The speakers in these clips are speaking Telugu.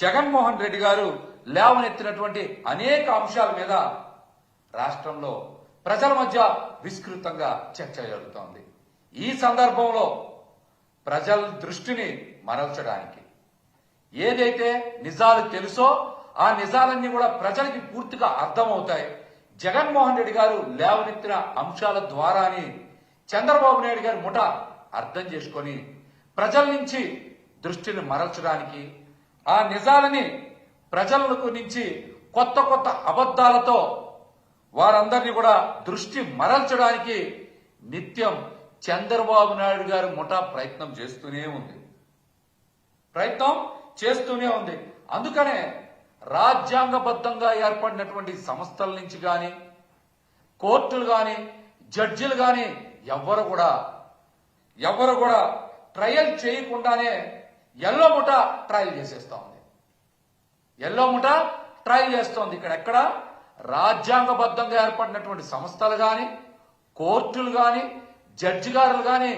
జగన్మోహన్ రెడ్డి గారు లేవనెత్తినటువంటి అనేక అంశాల మీద రాష్ట్రంలో ప్రజల మధ్య విస్తృతంగా చర్చ జరుగుతోంది. ఈ సందర్భంలో ప్రజల దృష్టిని మరల్చడానికి ఏదైతే నిజాలు తెలుసో ఆ నిజాలన్నీ కూడా ప్రజలకి పూర్తిగా అర్థమవుతాయి. జగన్మోహన్ రెడ్డి గారు లేవనెత్తిన అంశాల ద్వారానే చంద్రబాబు నాయుడు గారి ముఠ అర్థం చేసుకొని ప్రజల నుంచి దృష్టిని మరల్చడానికి ఆ నిజాలని ప్రజలకు నుంచి కొత్త కొత్త అబద్ధాలతో వారందరినీ కూడా దృష్టి మరల్చడానికి నిత్యం చంద్రబాబు నాయుడు గారి ముఠా ప్రయత్నం చేస్తూనే ఉంది. ప్రయత్నం చేస్తూనే ఉంది. అందుకనే రాజ్యాంగబద్ధంగా ఏర్పడినటువంటి సంస్థల నుంచి కానీ కోర్టులు కానీ జడ్జిలు కానీ ఎవ్వరు కూడా ఎవరు కూడా ట్రయల్ చేయకుండానే ఎల్లో ముఠ ట్రయల్ చేసేస్తా ఉంది ఎల్లో ముఠ ట్రయల్ చేస్తోంది. ఇక్కడ ఎక్కడ? రాజ్యాంగబద్ధంగా ఏర్పడినటువంటి సంస్థలు కానీ కోర్టులు కానీ జడ్జి గారులు కానీ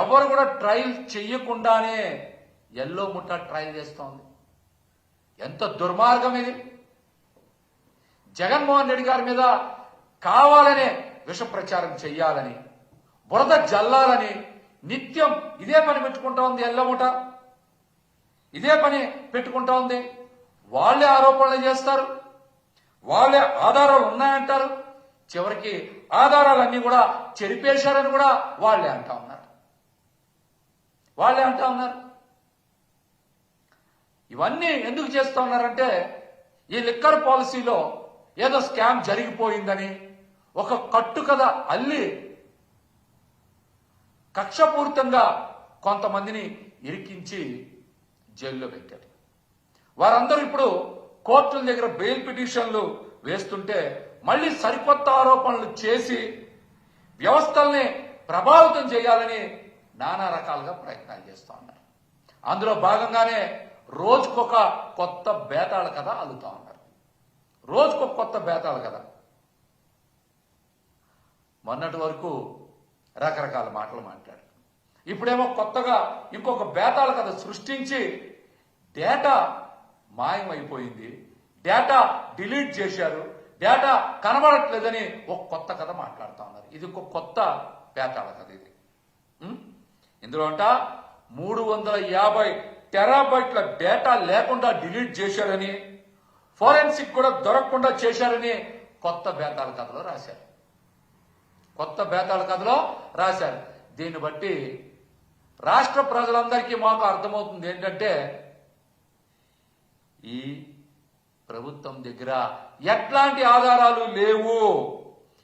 ఎవరు కూడా ట్రయల్ చెయ్యకుండానే ఎల్లో ముఠ ట్రయల్ చేస్తోంది. ఎంత దుర్మార్గం ఇది. జగన్మోహన్ రెడ్డి గారి మీద కావాలనే విష ప్రచారం చెయ్యాలని బురద జల్లాలని నిత్యం ఇదే పని పెట్టుకుంటా ఉంది ఎల్లముట ఇదే పని పెట్టుకుంటా ఉంది. వాళ్ళే ఆరోపణలు చేస్తారు. వాళ్ళే ఆధారాలు ఉన్నాయంటారు. చివరికి ఆధారాలన్నీ కూడా చెరిపేశారని కూడా వాళ్ళే అంటా ఉన్నారు. వాళ్ళే అంటా ఉన్నారు. ఇవన్నీ ఎందుకు చేస్తా ఉన్నారంటే ఈ లిక్కర్ పాలసీలో ఏదో స్కామ్ జరిగిపోయిందని ఒక కట్టు కథ అల్లి కక్షపూరితంగా కొంతమందిని ఇరికించి జైల్లో పెట్టారు వారందరూ ఇప్పుడు కోర్టుల దగ్గర బెయిల్ పిటిషన్లు వేస్తుంటే మళ్ళీ సరికొత్త ఆరోపణలు చేసి వ్యవస్థల్ని ప్రభావితం చేయాలని నానా రకాలుగా ప్రయత్నాలు చేస్తూ ఉన్నారు. అందులో భాగంగానే రోజుకొక కొత్త బేతాళ కథ అల్లుతా ఉన్నారు. రోజుకొక కొత్త బేతాళ కథ. మొన్నటి వరకు రకరకాల మాటలు మాట్లాడారు. ఇప్పుడేమో కొత్తగా ఇంకొక బేతాళ కథ సృష్టించి డేటా మాయమైపోయింది. డేటా డిలీట్ చేశారు. డేటా కనబడట్లేదని ఒక కొత్త కథ మాట్లాడుతూ ఉన్నారు. ఇది ఒక కొత్త పేతాళ కథ ఇది. ఇందులో అంట మూడు వందల యాభై టెరాబైట్ల డేటా లేకుండా డిలీట్ చేశారని ఫోరెన్సిక్ కూడా దొరకకుండా చేశారని కొత్త బేతాళ కథలో రాశారు. కొత్త బేతాళ కథలో రాశారు. దీన్ని బట్టి రాష్ట్ర ప్రజలందరికీ మాకు అర్థమవుతుంది ఏంటంటే ఈ ప్రభుత్వం దగ్గర ఎట్లాంటి ఆధారాలు లేవు?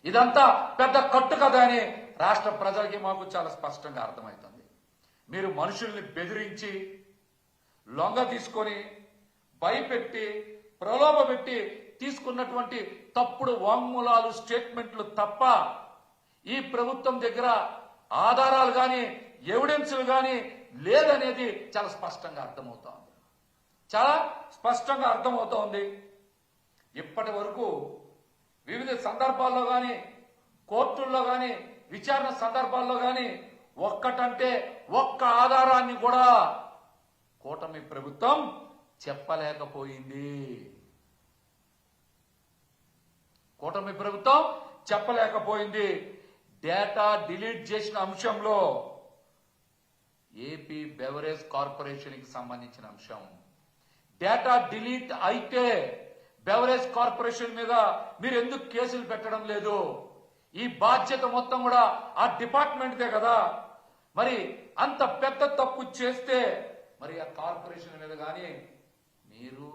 ఇదంతా పెద్ద కట్టు కదా అని రాష్ట్ర ప్రజలకి మాకు చాలా స్పష్టంగా అర్థమవుతుంది. మీరు మనుషుల్ని బెదిరించి లొంగ తీసుకొని భయపెట్టి ప్రలోభ పెట్టి తీసుకున్నటువంటి తప్పుడు వాంగ్మూలాలు స్టేట్మెంట్లు తప్ప ఈ ప్రభుత్వం దగ్గర ఆధారాలు కానీ ఎవిడెన్సులు కానీ లేదనేది చాలా స్పష్టంగా అర్థమవుతాం. చాలా స్పష్టంగా అర్థమవుతోంది. ఇప్పటి వరకు వివిధ సందర్భాల్లో కానీ కోర్టుల్లో కానీ విచారణ సందర్భాల్లో కానీ ఒక్కటంటే ఒక్క ఆధారాన్ని కూడా కూటమి ప్రభుత్వం చెప్పలేకపోయింది. కూటమి ప్రభుత్వం చెప్పలేకపోయింది. డేటా డిలీట్ చేసిన అంశంలో ఏపీ బెవరేజ్ కార్పొరేషన్కి సంబంధించిన అంశం. డేటా డిలీట్ అయితే బెవరేజ్ కార్పొరేషన్ మీద మీరు ఎందుకు కేసులు పెట్టడం లేదు? ఈ బాధ్యత మొత్తం కూడా ఆ డిపార్ట్మెంట్దే కదా. మరి అంత పెద్ద తప్పు చేస్తే మరి ఆ కార్పొరేషన్ మీద కానీ మీరు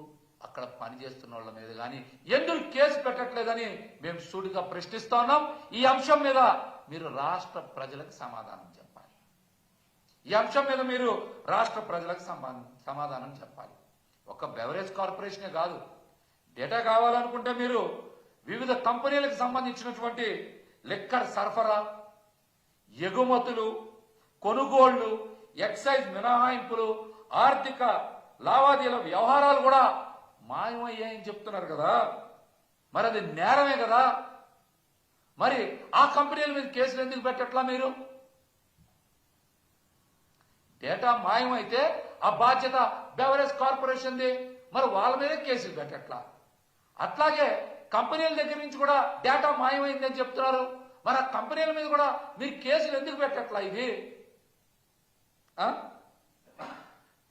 అక్కడ పనిచేస్తున్న వాళ్ళ మీద కానీ ఎందుకు కేసు పెట్టట్లేదని మేము సూటిగా ప్రశ్నిస్తా ఉన్నాం. ఈ అంశం మీద మీరు రాష్ట్ర ప్రజలకు సమాధానం చెప్పాలి. ఈ అంశం మీద మీరు రాష్ట్ర ప్రజలకు సమాధానం చెప్పాలి. ఒక బెవరేజ్ కార్పొరేషనే కాదు. డేటా కావాలనుకుంటే మీరు వివిధ కంపెనీలకు సంబంధించినటువంటి లిక్కర్ సరఫరా ఎగుమతులు కొనుగోళ్ళు ఎక్సైజ్ మినహాయింపులు ఆర్థిక లావాదేవీల వ్యవహారాలు కూడా మాయమయ్యాయని చెప్తున్నారు కదా. మరి అది నేరమే కదా. మరి ఆ కంపెనీల మీద కేసులు ఎందుకు పెట్టట్లా మీరు? డేటా మాయమైతే ఆ బాధ్యత బెవరేజ్ కార్పొరేషన్ది. మరి వాళ్ళ మీదే కేసులు పెట్టట్లా? అట్లాగే కంపెనీల దగ్గర నుంచి కూడా డేటా మాయమైందని చెప్తున్నారు. మరి ఆ కంపెనీల మీద కూడా మీరు కేసులు ఎందుకు పెట్టట్లా ఇది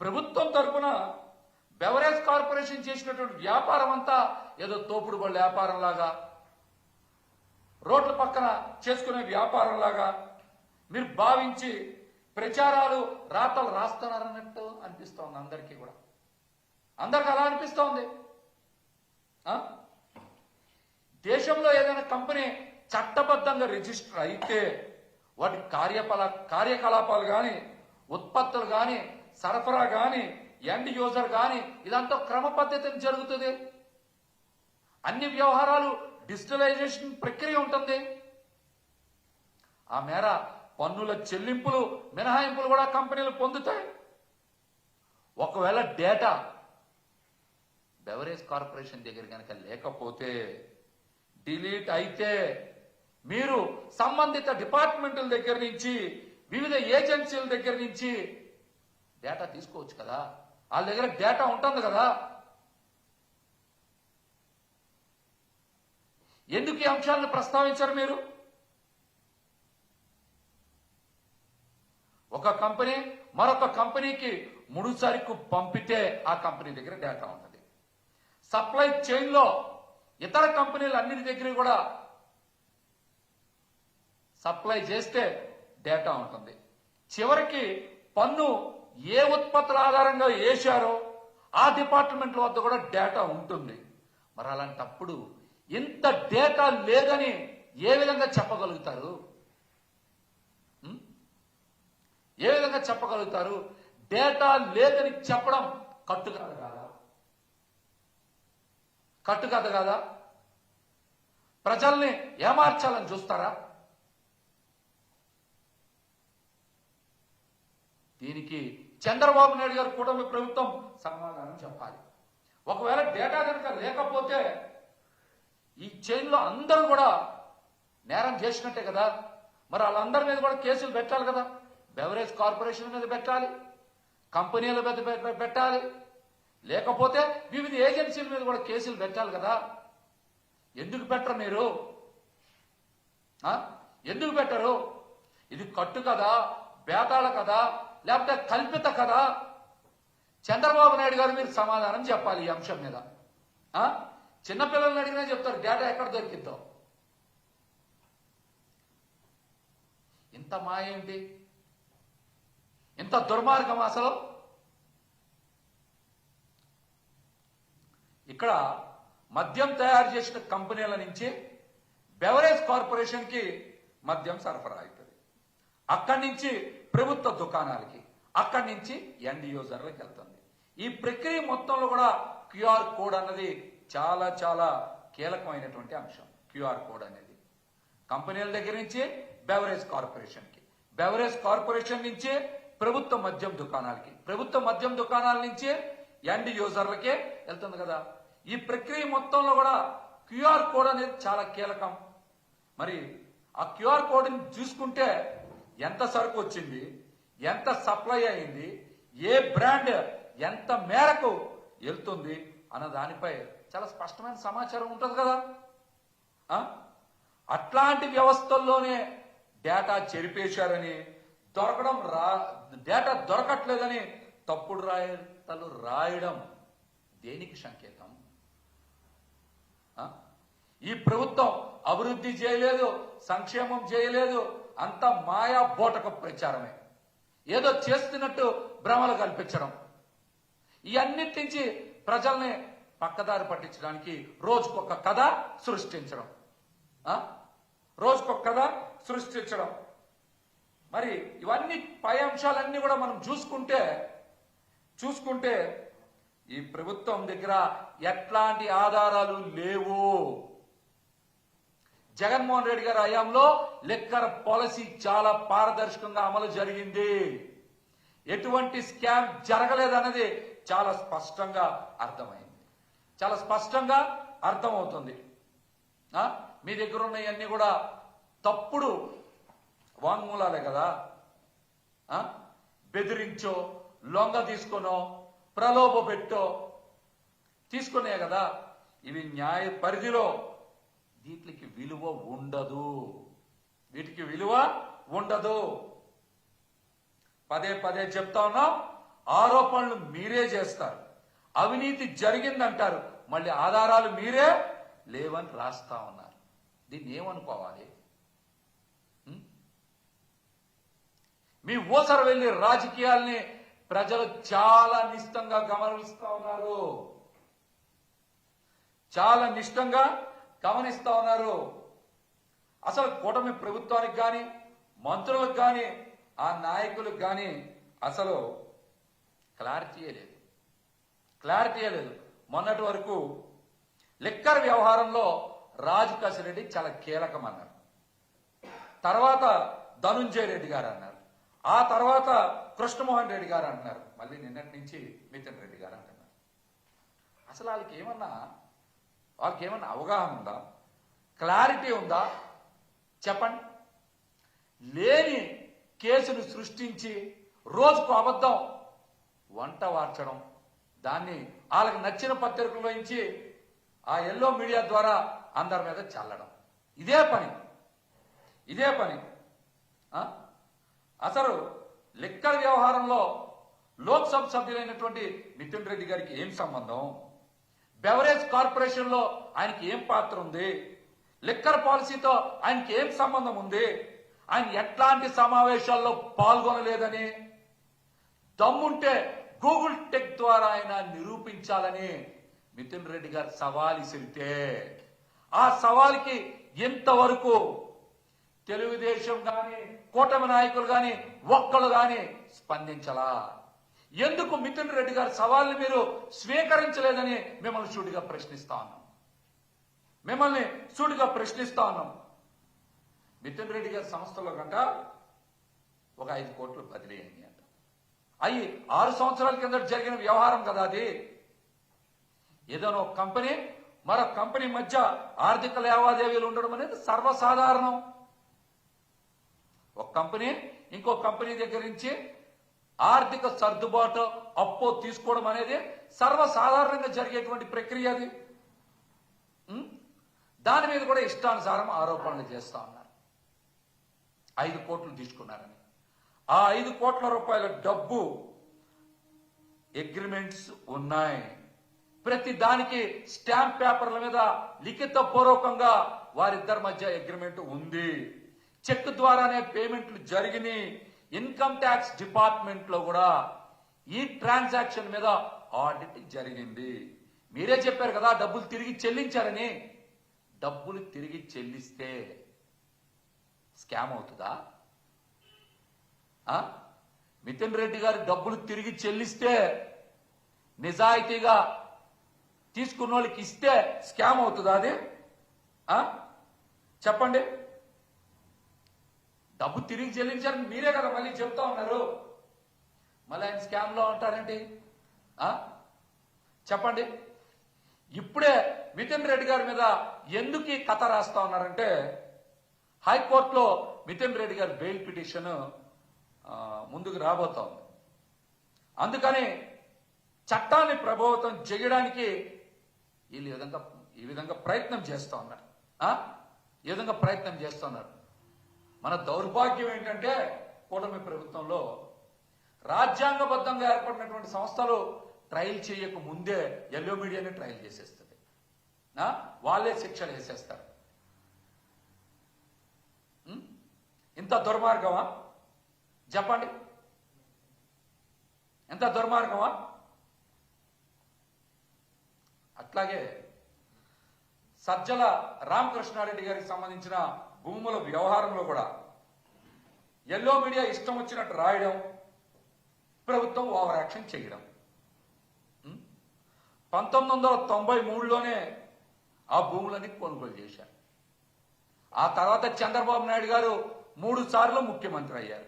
ప్రభుత్వం తరఫున బెవరేజ్ కార్పొరేషన్ చేసినటువంటి వ్యాపారం అంతా ఏదో తోపుడు బళ్ళ వ్యాపారం లాగా రోడ్ల పక్కన చేసుకునే వ్యాపారం లాగా మీరు భావించి ప్రచారాలు రాతలు రాస్తున్నారన్నట్టు అనిపిస్తోంది అందరికీ కూడా. అందరికి అలా అనిపిస్తోంది. దేశంలో ఏదైనా కంపెనీ చట్టబద్ధంగా రిజిస్టర్ అయితే వాటి కార్యపల కార్యకలాపాలు కానీ ఉత్పత్తులు కానీ సరఫరా కానీ ఎండ్ యూజర్ కానీ ఇదంతా క్రమ పద్ధతిని జరుగుతుంది. అన్ని వ్యవహారాలు డిజిటలైజేషన్ ప్రక్రియ ఉంటుంది. ఆ మేర పన్నుల చెల్లింపులు మినహాయింపులు కూడా కంపెనీలు పొందుతాయి. ఒకవేళ డేటా బెవరేజ్ కార్పొరేషన్ దగ్గర కనుక లేకపోతే డిలీట్ అయితే మీరు సంబంధిత డిపార్ట్మెంట్ల దగ్గర నుంచి వివిధ ఏజెన్సీల దగ్గర నుంచి డేటా తీసుకోవచ్చు కదా. వాళ్ళ దగ్గర డేటా ఉంటుంది కదా. ఎందుకు ఈ అంశాలను ప్రస్తావించారు మీరు? ఒక కంపెనీ మరొక కంపెనీకి ముడి సరుకు పంపితే ఆ కంపెనీ దగ్గర డేటా ఉంటుంది. సప్లై చైన్లో ఇతర కంపెనీలు అన్నిటి దగ్గర కూడా సప్లై చేస్తే డేటా ఉంటుంది. చివరికి పన్ను ఏ ఉత్పత్తుల ఆధారంగా వేశారో ఆ డిపార్ట్మెంట్ల వద్ద కూడా డేటా ఉంటుంది. మరి అలాంటప్పుడు ఇంత డేటా లేదని ఏ విధంగా చెప్పగలుగుతారు? ఏ విధంగా చెప్పగలుగుతారు? డేటా లేదని చెప్పడం కట్టు కాదు? కాదా కట్టు కథ కాదా? ప్రజల్ని ఏమార్చాలని చూస్తారా? దీనికి చంద్రబాబు నాయుడు గారు కూటమి ప్రభుత్వం సమాధానం చెప్పాలి. ఒకవేళ డేటా కనుక లేకపోతే ఈ చైన్లో అందరూ కూడా నేరం చేసినట్టే కదా? మరి వాళ్ళందరి మీద కూడా కేసులు పెట్టాలి కదా? బెవరేజ్ కార్పొరేషన్ మీద పెట్టాలి. కంపెనీల మీద పెట్టాలి. లేకపోతే వివిధ ఏజెన్సీల మీద కూడా కేసులు పెట్టాలి కదా. ఎందుకు పెట్టరు మీరు? ఎందుకు పెట్టరు? ఇది కట్టు కదా బేతాళ కదా లేకపోతే కల్పిత కదా? చంద్రబాబు నాయుడు గారు మీరు సమాధానం చెప్పాలి ఈ అంశం మీద. ఆ? చిన్నపిల్లల్ని అడిగినా చెప్తారు డేటా ఎక్కడ దొరికిద్దో? ఇంత మాయ ఏంటి? ఇంత దుర్మార్గం అసలు? ఇక్కడ మద్యం తయారు చేసిన కంపెనీల నుంచి బెవరేజ్ కార్పొరేషన్కి మద్యం సరఫరా అవుతుంది అక్కడి నుంచి ప్రభుత్వ దుకాణాలకి అక్కడి నుంచి ఎండ్ యూజర్లకు వెళ్తుంది. ఈ ప్రక్రియ మొత్తంలో కూడా క్యూఆర్ కోడ్ అన్నది చాలా చాలా కీలకమైనటువంటి అంశం. క్యూఆర్ కోడ్ అనేది కంపెనీల దగ్గర నుంచి బెవరేజ్ కార్పొరేషన్కి బెవరేజ్ కార్పొరేషన్ నుంచి ప్రభుత్వ మద్యం దుకాణాలకి. ప్రభుత్వ మద్యం దుకాణాల నుంచి ఎండ్ యూజర్లకే వెళ్తుంది కదా. ఈ ప్రక్రియ మొత్తంలో కూడా క్యూఆర్ కోడ్ అనేది చాలా కీలకం. మరి ఆ క్యూఆర్ కోడ్ని చూసుకుంటే ఎంత సరుకు వచ్చింది ఎంత సప్లై అయింది ఏ బ్రాండ్ ఎంత మేరకు వెళ్తుంది అన్న దానిపై చాలా స్పష్టమైన సమాచారం ఉంటుంది కదా. అట్లాంటి వ్యవస్థల్లోనే డేటా చెరిపేశారని దొరకడం రా డేటా దొరకట్లేదని తప్పుడు రాయతలు రాయడం దేనికి సంకేతం? ఆ? ఈ ప్రభుత్వం అభివృద్ధి చేయలేదు సంక్షేమం చేయలేదు అంత మాయా బోటక ప్రచారమే. ఏదో చేస్తున్నట్టు భ్రమలు కల్పించడం. ఇవన్నిటి నుంచి ప్రజల్ని పక్కదారి పట్టించడానికి రోజుకొక కథ సృష్టించడం. ఆ? రోజుకొక కథ సృష్టించడం. మరి ఇవన్నీ పై అంశాలన్నీ కూడా మనం చూసుకుంటే చూసుకుంటే ఈ ప్రభుత్వం దగ్గర ఎట్లాంటి ఆధారాలు లేవు. జగన్మోహన్ రెడ్డి గారి హయాంలో లెక్కర్ పాలసీ చాలా పారదర్శకంగా అమలు జరిగింది. ఎటువంటి స్కామ్ జరగలేదన్నది చాలా స్పష్టంగా అర్థమైంది. చాలా స్పష్టంగా అర్థమవుతుంది. మీ దగ్గర ఉన్నవన్నీ కూడా తప్పుడు వాంగ్మూలాలే కదా? బెదిరించో లొంగ తీసుకునో ప్రలోభ పెట్టో తీసుకునే కదా? ఇవి న్యాయ పరిధిలో వీటికి విలువ ఉండదు. వీటికి విలువ ఉండదు. పదే పదే చెప్తా ఉన్నాం ఆరోపణలు మీరే చేస్తారు. అవినీతి జరిగిందంటారు. మళ్ళీ ఆధారాలు మీరే లేవని రాస్తా ఉన్నారు. దీన్ని ఏమనుకోవాలి? మీ ఊసర వెళ్ళి రాజకీయాల్ని ప్రజలు చాలా నిష్టంగా గమనిస్తా ఉన్నారు. చాలా నిష్టంగా గమనిస్తా ఉన్నారు. అసలు కూటమి ప్రభుత్వానికి కానీ మంత్రులకు కానీ ఆ నాయకులకు కానీ అసలు క్లారిటీ లేదు. క్లారిటీ లేదు. మొన్నటి వరకు లిక్కర్ వ్యవహారంలో రాజు కసిరెడ్డి చాలా కీలకం అన్నారు తర్వాత ధనుంజయ రెడ్డి గారు అన్నారు. ఆ తర్వాత కృష్ణమోహన్ రెడ్డి గారు అంటున్నారు. మళ్ళీ నిన్నటి నుంచి మితిన్ రెడ్డి గారు అంటున్నారు. అసలు వాళ్ళకి ఏమన్నా వాళ్ళకి ఏమన్నా అవగాహన ఉందా? క్లారిటీ ఉందా? చెప్పండి. లేని కేసును సృష్టించి రోజుకు అబద్ధం వంట వార్చడం దాన్ని వాళ్ళకి నచ్చిన పత్రికల్లో నుంచి ఆ ఎల్లో మీడియా ద్వారా అందరి మీద చల్లడం. ఇదే పని. ఇదే పని. ఆ? అసలు లిక్కర్ వ్యవహారంలో లోక్సభ సభ్యులైనటువంటి నితిన్ రెడ్డి గారికి ఏం సంబంధం? బెవరేజ్ కార్పొరేషన్లో ఆయనకి ఏం పాత్ర ఉంది? లిక్కర్ పాలసీతో ఆయనకి ఏం సంబంధం ఉంది? ఆయన ఎట్లాంటి సమావేశాల్లో పాల్గొనలేదని? దమ్ముంటే గూగుల్ టెక్ ద్వారా ఆయన నిరూపించాలని మిథున్ రెడ్డి గారు సవాల్ ఇసిరితే ఆ సవాల్కి ఇంతవరకు తెలుగుదేశం కానీ కూటమి నాయకులు కానీ ఒక్కరు కానీ స్పందించలా. ఎందుకు మిథున్ రెడ్డి గారి సవాల్ని మీరు స్వీకరించలేదని మిమ్మల్ని సూటిగా ప్రశ్నిస్తా ఉన్నాం. మిమ్మల్ని సూటిగా ప్రశ్నిస్తా ఉన్నాం. మిథున్ రెడ్డి గారి సంస్థలో కంట ఒక ఐదు కోట్లు బదిలీ అయింది అంట. అవి ఆరు సంవత్సరాల కింద జరిగిన వ్యవహారం కదా అది. ఏదైనా ఒక కంపెనీ మరొక కంపెనీ మధ్య ఆర్థిక లావాదేవీలు ఉండడం అనేది సర్వసాధారణం. ఒక కంపెనీ ఇంకో కంపెనీ దగ్గర నుంచి ఆర్థిక సర్దుబాటు అప్పు తీసుకోవడం అనేది సర్వసాధారణంగా జరిగేటువంటి ప్రక్రియ అది. దాని మీద కూడా ఇష్టానుసారం ఆరోపణలు చేస్తా ఉన్నారు. ఐదు కోట్లు తీసుకున్నారని. ఆ ఐదు కోట్ల రూపాయల డబ్బు అగ్రిమెంట్స్ ఉన్నాయి. ప్రతి దానికి స్టాంప్ పేపర్ల మీద లిఖిత పూర్వకంగా వారిద్దరి మధ్య అగ్రిమెంట్ ఉంది. చెక్ ద్వారానే పేమెంట్లు జరిగినాయి ఇన్కమ్ ట్యాక్స్ డిపార్ట్మెంట్లో కూడా ఈ ట్రాన్సాక్షన్ మీద ఆడిట్ జరిగింది. మీరే చెప్పారు కదా డబ్బులు తిరిగి చెల్లించారని. డబ్బులు తిరిగి చెల్లిస్తే స్కామ్ అవుతుందా? మితిన్ రెడ్డి గారు డబ్బులు తిరిగి చెల్లిస్తే నిజాయితీగా తీసుకున్న వాళ్ళకి ఇస్తే స్కామ్ అవుతుందా అది? చెప్పండి. డబ్బు తిరిగి చెల్లించారని మీరే కదా మళ్ళీ చెప్తా ఉన్నారు. మళ్ళీ ఆయన స్కామ్లో ఉంటారండి చెప్పండి. ఇప్పుడే మితిన్ రెడ్డి గారి మీద ఎందుకు ఈ కథ రాస్తా ఉన్నారంటే హైకోర్టులో మితిన్ రెడ్డి గారి బెయిల్ పిటిషన్ ముందుకు ముందుకు రాబోతోంది అందుకని చట్టాన్ని ప్రభావితం చేయడానికి వీళ్ళు ఈ విధంగా ఈ విధంగా ప్రయత్నం చేస్తూ ఉన్నారు. ఈ విధంగా ప్రయత్నం చేస్తున్నారు మన దౌర్భాగ్యం ఏంటంటే కూటమి ప్రభుత్వంలో రాజ్యాంగబద్ధంగా ఏర్పడినటువంటి సంస్థలు ట్రయల్ చేయక ముందే ఎల్లో మీడియాని ట్రయల్ చేసేస్తుంది. వాళ్ళే శిక్షలు వేసేస్తారు. ఇంత దుర్మార్గమా? చెప్పండి. ఎంత దుర్మార్గమా? అట్లాగే సజ్జల రామకృష్ణారెడ్డి గారికి సంబంధించిన భూముల వ్యవహారంలో కూడా. ఎల్లో మీడియా ఇష్టం వచ్చినట్టు రాయడం ప్రభుత్వం ఓవర్ యాక్షన్ చేయడం. పంతొమ్మిది వందల తొంభై మూడులోనే ఆ భూములని కొనుగోలు చేశారు. ఆ తర్వాత చంద్రబాబు నాయుడు గారు మూడు సార్లు ముఖ్యమంత్రి అయ్యారు.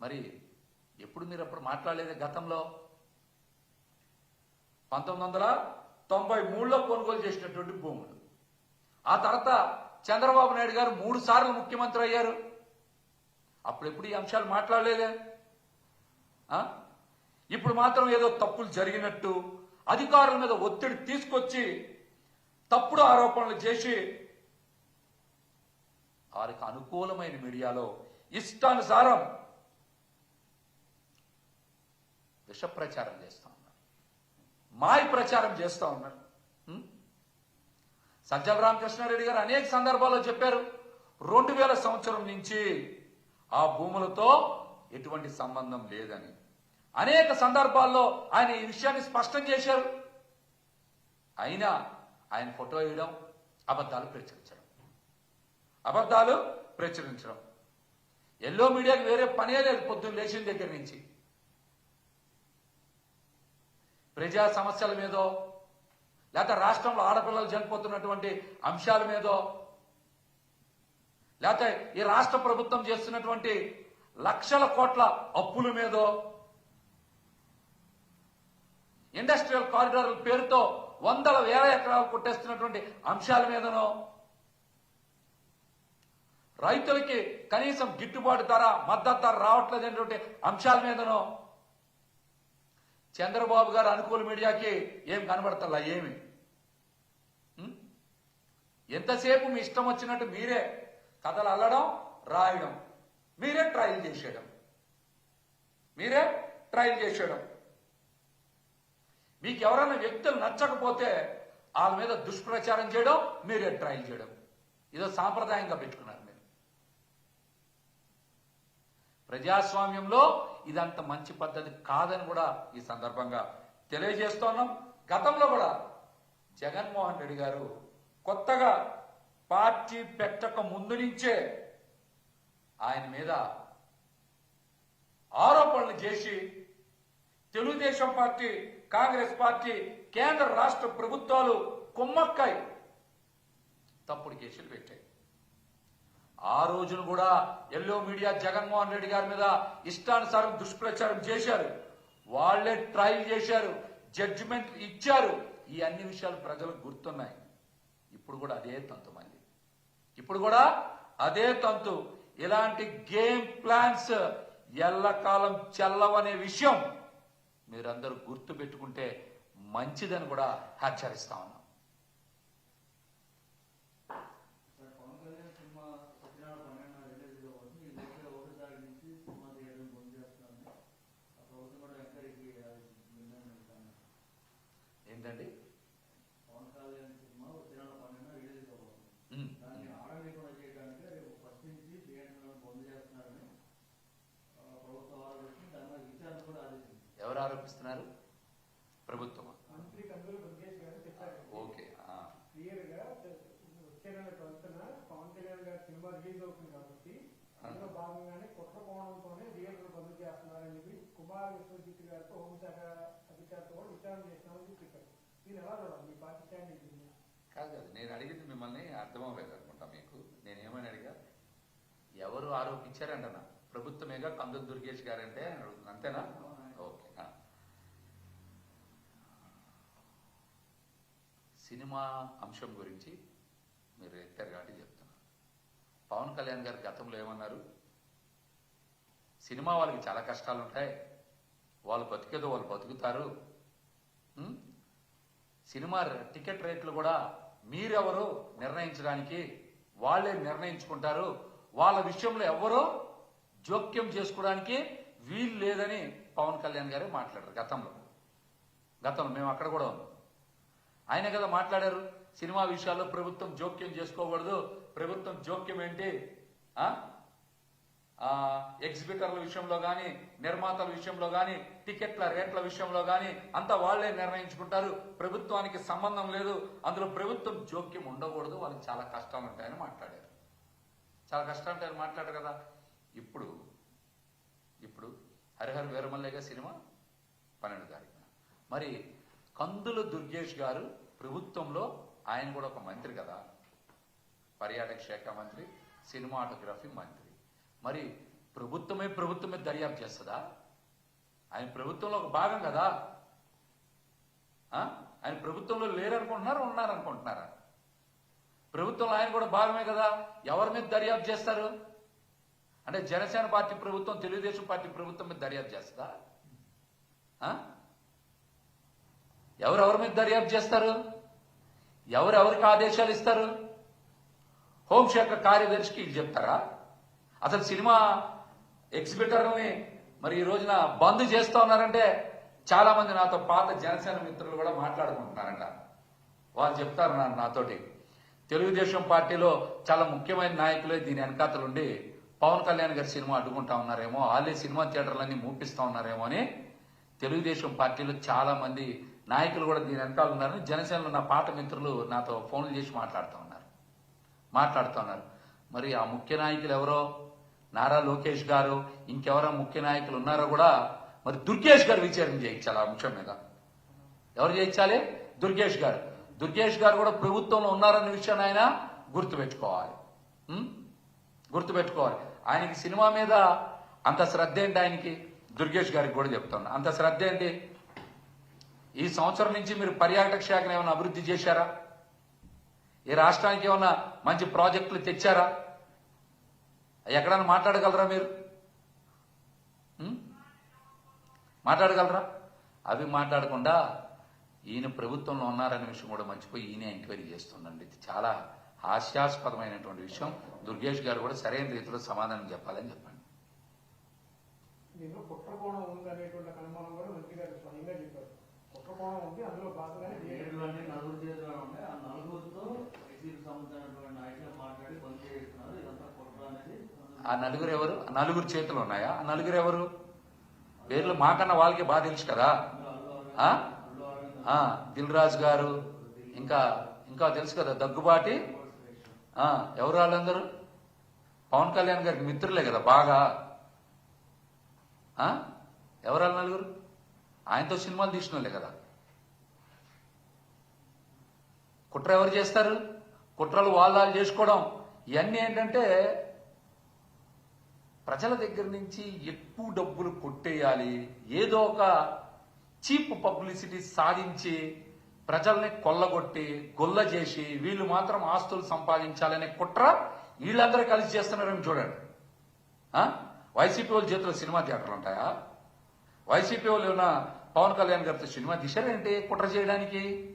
మరి ఎప్పుడు మీరు అప్పుడు మాట్లాడలేదు గతంలో? పంతొమ్మిది వందల తొంభై మూడులో కొనుగోలు చేసినటువంటి భూములు. ఆ తర్వాత చంద్రబాబు నాయుడు గారు మూడు సార్లు ముఖ్యమంత్రి అయ్యారు. అప్పుడు ఎప్పుడు ఈ అంశాలు మాట్లాడలేదే? ఆ? ఇప్పుడు మాత్రం ఏదో తప్పులు జరిగినట్టు అధికారుల మీద ఒత్తిడి తీసుకొచ్చి తప్పుడు ఆరోపణలు చేసి వారికి అనుకూలమైన మీడియాలో ఇష్టానుసారం విష ప్రచారం చేస్తా ఉన్నారు. మాయ ప్రచారం చేస్తా ఉన్నారు. సజ్జల రామకృష్ణారెడ్డి గారు అనేక సందర్భాల్లో చెప్పారు రెండు వేల సంవత్సరం నుంచి ఆ భూములతో ఎటువంటి సంబంధం లేదని. అనేక సందర్భాల్లో ఆయన ఈ విషయాన్ని స్పష్టం చేశారు. అయినా ఆయన ఫోటో వేయడం అబద్ధాలు ప్రచురించడం. అబద్ధాలు ప్రచురించడం. ఎల్లో మీడియాకి వేరే పనే లేదు పొద్దున్న లేచిన దగ్గర నుంచి. ప్రజా సమస్యల మీదో లేకపోతే రాష్ట్రంలో ఆడపిల్లలు చనిపోతున్నటువంటి అంశాల మీదో లేకపోతే ఈ రాష్ట్ర ప్రభుత్వం చేస్తున్నటువంటి లక్షల కోట్ల అప్పుల మీదో ఇండస్ట్రియల్ కారిడార్ల పేరుతో వందల వేల ఎకరాలు కొట్టేస్తున్నటువంటి అంశాల మీదనో రైతులకి కనీసం గిట్టుబాటు ధర మద్దతు ధర రావట్లేదనేటువంటి అంశాల మీదనో చంద్రబాబు గారు అనుకూల మీడియాకి ఏం కనబడతల్లా ఏమి? ఎంతసేపు మీ ఇష్టం వచ్చినట్టు మీరే కథలు అల్లడం రాయడం మీరే ట్రయల్ చేసేయడం. మీరే ట్రయల్ చేసేయడం. మీకు ఎవరైనా వ్యక్తులు నచ్చకపోతే వాళ్ళ మీద దుష్ప్రచారం చేయడం మీరే ట్రయల్ చేయడం. ఇదో సాంప్రదాయంగా పెట్టుకున్నారు మీరు. ప్రజాస్వామ్యంలో ఇదంత మంచి పద్ధతి కాదని కూడా ఈ సందర్భంగా తెలియజేస్తున్నాం. గతంలో కూడా జగన్మోహన్ రెడ్డి గారు కొత్తగా పార్టీ పెట్టక ముందు నుంచే ఆయన మీద ఆరోపణలు చేసి తెలుగుదేశం పార్టీ కాంగ్రెస్ పార్టీ కేంద్ర రాష్ట్ర ప్రభుత్వాలు కుమ్మక్కై తప్పుడు కేసులు పెట్టాయి. ఆ రోజును కూడా ఎల్లో మీడియా జగన్మోహన్ రెడ్డి గారి మీద ఇష్టానుసారం దుష్ప్రచారం చేశారు. వాళ్ళే ట్రయల్ చేశారు జడ్జిమెంట్ ఇచ్చారు. ఈ అన్ని విషయాలు ప్రజలకు గుర్తున్నాయి. ఇప్పుడు కూడా అదే తంతు మళ్ళీ. ఇప్పుడు కూడా అదే తంతు. ఇలాంటి గేమ్ ప్లాన్స్ ఎల్లకాలం చెల్లవనే విషయం మీరందరూ గుర్తు పెట్టుకుంటే మంచిదని కూడా హెచ్చరిస్తా ఉన్నాం సార్ పవన్ కళ్యాణ్ సినిమా సత్యనారాయణ పన్నెండు రిలీజ్ కాబట్టి ఈ లెక్క ఒకటి తారీఖు నుంచి సినిమా థియేటర్ బంద్ చేస్తున్నాను ఆ ప్రభుత్వం కూడా ఎంక్వైరీకి నిర్ణయం ఏంటండి పవన్ కళ్యాణ్ సినిమా సత్యనారాయణ పన్నెండు రిలీజ్ అవ్వబోతుంది ఉమ్. దాన్ని ఆడలేకుండా చేయడానికి రేపు ఫస్ట్ నుంచి థియేటర్లను బంద్ చేస్తున్నారని ఆ, ప్రభుత్వం ఆరోపించి దాని మీద విచారణ కూడా ఆదేశించింది ఎవరు ఆరోపిస్తున్నారు ప్రభుత్వం మంత్రి కందులు దుర్గేష్ గారు చెప్పారు ఓకే ఆ. క్లియర్గా వచ్చే నెల ట్వెల్త్న పవన్ కళ్యాణ్ గారి సినిమా రిలీజ్ అవుతుంది కాబట్టి అందులో భాగంగానే కుట్రకోణంతోనే థియేటర్ బంద్ చేస్తున్నారని చెప్పి కుమార్ విశ్వజిత్ గారితో హోంశాఖ అధికారితో కూడా విచారణ చేస్తున్నామని చెప్పారు. మీరు ఎలా చూడాలి? మీ పార్టీ స్టాండ్ ఏంటి? కాదు కాదు నేను అడిగింది మిమ్మల్ని అర్థమవ్వలేదు అనుకుంటా మీకు. నేనేమని అడిగా? ఎవరు ఆరోపించారంటనా? ప్రభుత్వమేగా కందులు దుర్గేష్ గారంటే అని అడుగుతున్నా. అంతేనా? ఓకే సినిమా అంశం గురించి మీరు ఎత్తారు కాబట్టి చెప్తున్నా. పవన్ కళ్యాణ్ గారు గతంలో ఏమన్నారు? సినిమా వాళ్ళకి చాలా కష్టాలు ఉంటాయి వాళ్ళు బతికేదో వాళ్ళు బతుకుతారు. సినిమా టికెట్ రేట్లు కూడా మీరెవరు నిర్ణయించడానికి వాళ్ళే నిర్ణయించుకుంటారు. వాళ్ళ విషయంలో ఎవరో జోక్యం చేసుకోవడానికి వీలు లేదని పవన్ కళ్యాణ్ గారే మాట్లాడారు గతంలో. గతంలో మేము అక్కడ కూడా ఉన్నాం. ఆయన కదా మాట్లాడారు సినిమా విషయాల్లో ప్రభుత్వం జోక్యం చేసుకోకూడదు ప్రభుత్వం జోక్యం ఏంటి? ఎగ్జిబిటర్ల విషయంలో కానీ నిర్మాతల విషయంలో కానీ టికెట్ల రేట్ల విషయంలో కానీ అంతా వాళ్ళే నిర్ణయించుకుంటారు. ప్రభుత్వానికి సంబంధం లేదు. అందులో ప్రభుత్వం జోక్యం ఉండకూడదు. వాళ్ళకి చాలా కష్టాలు ఉంటాయని మాట్లాడారు. చాలా కష్టాలు ఉంటాయని మాట్లాడారు కదా. ఇప్పుడు ఇప్పుడు హరిహర వీరమల్లేగా సినిమా పన్నెండు తారీఖున. మరి కందుల దుర్గేష్ గారు ప్రభుత్వంలో ఆయన కూడా ఒక మంత్రి కదా. పర్యాటక శాఖ మంత్రి సినిమాటోగ్రఫీ మంత్రి. మరి ప్రభుత్వమే ప్రభుత్వమే దర్యాప్తు చేస్తుందా? ఆయన ప్రభుత్వంలో ఒక భాగం కదా? ఆయన ప్రభుత్వంలో లేరనుకుంటున్నారా ఉన్నారనుకుంటున్నారా? ప్రభుత్వంలో ఆయన కూడా భాగమే కదా. ఎవరి మీద దర్యాప్తు చేస్తారు? అంటే జనసేన పార్టీ ప్రభుత్వం తెలుగుదేశం పార్టీ ప్రభుత్వం మీద దర్యాప్తు చేస్తుందా? ఎవరెవరి మీద దర్యాప్తు చేస్తారు? ఎవరెవరికి ఆదేశాలు ఇస్తారు? హోంశాఖ కార్యదర్శికి ఇది చెప్తారా? అసలు సినిమా ఎగ్జిబిటర్ని మరి ఈ రోజున బంద్ చేస్తా ఉన్నారంటే చాలా మంది నాతో పాత జనసేన మిత్రులు కూడా మాట్లాడుకుంటున్నారంట. వాళ్ళు చెప్తారు నా నాతోటి. తెలుగుదేశం పార్టీలో చాలా ముఖ్యమైన నాయకులే దీని వెనకాతలుండి పవన్ కళ్యాణ్ గారి సినిమా అడ్డుకుంటా ఉన్నారేమో వాళ్ళే సినిమా థియేటర్లన్నీ మూపిస్తా ఉన్నారేమో అని తెలుగుదేశం పార్టీలో చాలా మంది నాయకులు కూడా దీని వెనకాల ఉన్నారని జనసేనలో నా పాట మిత్రులు నాతో ఫోన్లు చేసి మాట్లాడుతూ ఉన్నారు. మాట్లాడుతున్నారు మరి ఆ ముఖ్య నాయకులు ఎవరో? నారా లోకేష్ గారు ఇంకెవరో ముఖ్య నాయకులు ఉన్నారో కూడా మరి దుర్గేష్ గారు విచారణ చేయించాలి ఆ అంశం మీద. ఎవరు చేయించాలి? దుర్గేష్ గారు. దుర్గేష్ గారు కూడా ప్రభుత్వంలో ఉన్నారన్న విషయాన్ని ఆయన గుర్తుపెట్టుకోవాలి. గుర్తుపెట్టుకోవాలి. ఆయనకి సినిమా మీద అంత శ్రద్ధ ఏంటి ఆయనకి? దుర్గేష్ గారికి కూడా చెప్తాను అంత శ్రద్ధ ఏంటి? ఈ సంవత్సరం నుంచి మీరు పర్యాటక శాఖను ఏమైనా అభివృద్ధి చేశారా? ఈ రాష్ట్రానికి ఏమైనా మంచి ప్రాజెక్టులు తెచ్చారా? ఎక్కడన్నా మాట్లాడగలరా మీరు? మాట్లాడగలరా? అవి మాట్లాడకుండా ఈయన ప్రభుత్వంలో ఉన్నారనే విషయం కూడా మర్చిపోయి ఈయన ఎంక్వైరీ చేస్తుండండి ఇది చాలా హాస్యాస్పదమైనటువంటి విషయం. దుర్గేష్ గారు కూడా సరైన రీతిలో సమాధానం చెప్పాలని చెప్పండి దీంట్లో కుట్రకోణం ఉందనేటువంటి అనుమానం కూడా మంత్రి గారు స్వయంగా చెప్పారు కుట్రకోణం ఉంది అందులో భాగంగానే ఏడుగురు అంటే నలుగురు చేతిలో ఉన్నాయి ఆ నలుగురితో వైసీపీ సంబంధించినటువంటి నాయకులు మాట్లాడి బంద్ చేస్తున్నారు ఇదంతా కుట్ర అనేది ఆ నలుగురు ఎవరు? ఆ నలుగురు చేతులు ఉన్నాయా? ఆ నలుగురు ఎవరు? పేర్లు మాకన్నా వాళ్ళకి బాగా తెలుసు కదా. దిల్ రాజు గారు ఇంకా ఇంకా తెలుసు కదా దగ్గుబాటి. ఎవరు వాళ్ళందరూ? పవన్ కళ్యాణ్ గారికి మిత్రులే కదా బాగా. ఎవరు వాళ్ళ నలుగురు? ఆయనతో సినిమాలు తీసిన వాళ్ళే కదా. కుట్ర ఎవరు చేస్తారు? కుట్రలు వాళ్ళు చేసుకోవడం. ఇవన్నీ ఏంటంటే ప్రజల దగ్గర నుంచి ఎక్కువ డబ్బులు కొట్టేయాలి. ఏదో ఒక చీప్ పబ్లిసిటీ సాధించి ప్రజల్ని కొల్లగొట్టి గొల్ల చేసి వీళ్ళు మాత్రం ఆస్తులు సంపాదించాలనే కుట్ర వీళ్ళందరూ కలిసి చేస్తున్నారని చూడండి. వైసీపీ వాళ్ళ చేతిలో సినిమా థియేటర్లు ఉంటాయా? వైసీపీ వాళ్ళు ఉన్న పవన్ కళ్యాణ్ గారితో సినిమా తీశారేంటి కుట్ర చేయడానికి?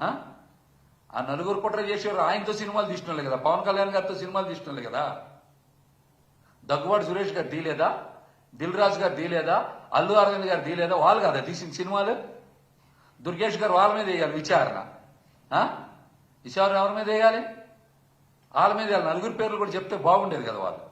ఆ? ఆ నలుగురు కుట్ర చేసేవారు ఆయనతో సినిమాలు తీసినోళ్ళే కదా పవన్ కళ్యాణ్ గారితో సినిమాలు తీసినోళ్ళే కదా. దగ్గువాడు సురేష్ గారు తీలేదా? దిల్ రాజు గారు తీలేదా? అల్లు అరవింద్ గారు తీలేదా? వాళ్ళు కదా తీసిన సినిమాలు? దుర్గేష్ గారు వాళ్ళ మీద వేయాలి విచారణ. విచారణ ఎవరి మీద వేయాలి? వాళ్ళ మీద నలుగురు పేర్లు కూడా చెప్తే బాగుండేది కదా వాళ్ళు.